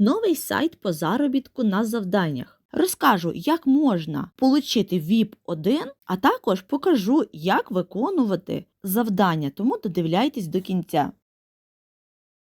новий сайт по заробітку на завданнях. Розкажу, як можна отримати VIP 1, а також покажу, як виконувати завдання, тому додивляйтесь до кінця.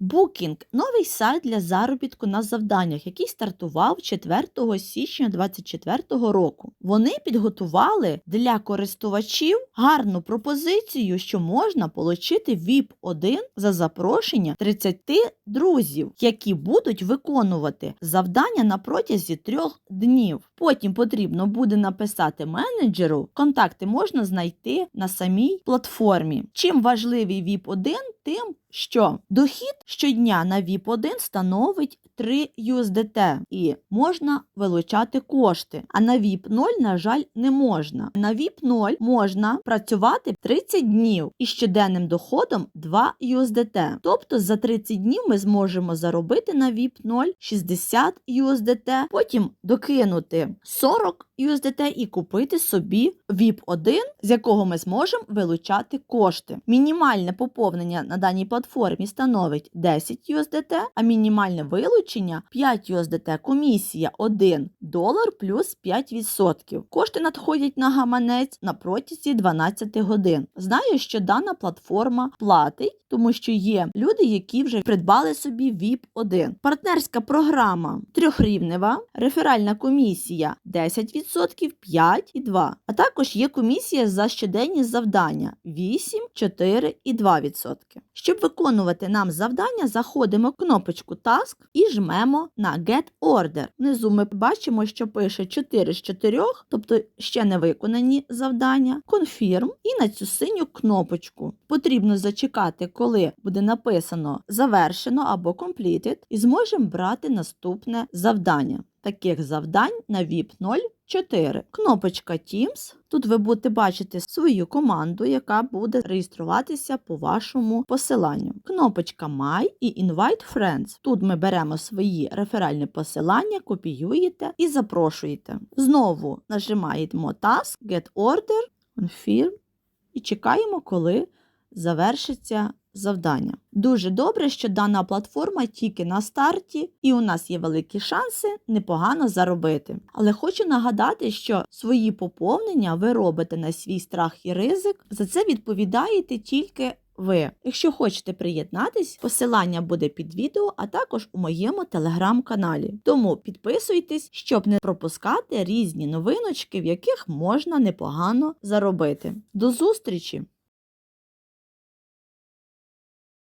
Booking – новий сайт для заробітку на завданнях, який стартував 4 січня 2024 року. Вони підготували для користувачів гарну пропозицію, що можна отримати VIP 1 за запрошення 30 друзів, які будуть виконувати завдання на протязі трьох днів. Потім потрібно буде написати менеджеру. Контакти можна знайти на самій платформі. Чим важливий VIP 1, тим, що дохід щодня на VIP 1 становить 3 USDT і можна вилучати кошти. А на VIP 0, на жаль, не можна. На VIP 0 можна працювати 30 днів із щоденним доходом 2 USDT. Тобто за 30 днів ми зможемо заробити на VIP 0 60 USDT, потім докинути 40 USDT і купити собі VIP 1, з якого ми зможемо вилучати кошти. Мінімальне поповнення на даній платформі становить 10 USDT, а мінімальне вилучення 5 USDT. Комісія 1 долар плюс 5%. Кошти надходять на гаманець на протязі 12 годин. Знаю, що дана платформа платить, тому що є люди, які вже придбали собі VIP 1. Партнерська програма трьохрівнева, реферальна комісія 10%, 5 і 2. А також є комісія за щоденні завдання 8, 4 і 2%. Щоб виконувати нам завдання, заходимо в кнопочку Task і жмемо на Get Order. Внизу ми бачимо, що пише 4 з 4, тобто ще не виконані завдання. Confirm і на цю синю кнопочку. Потрібно зачекати, коли буде написано завершено або completed, і зможемо брати наступне завдання. Таких завдань на VIP 04. Кнопочка Teams. Тут ви будете бачити свою команду, яка буде реєструватися по вашому посиланню. Кнопочка My і Invite Friends. Тут ми беремо свої реферальні посилання, копіюєте і запрошуєте. Знову нажимаємо Task, Get Order, Confirm і чекаємо, коли завершиться завдання. Дуже добре, що дана платформа тільки на старті, і у нас є великі шанси непогано заробити. Але хочу нагадати, що свої поповнення ви робите на свій страх і ризик. За це відповідаєте тільки ви. Якщо хочете приєднатись, посилання буде під відео, а також у моєму телеграм-каналі. Тому підписуйтесь, щоб не пропускати різні новиночки, в яких можна непогано заробити. До зустрічі!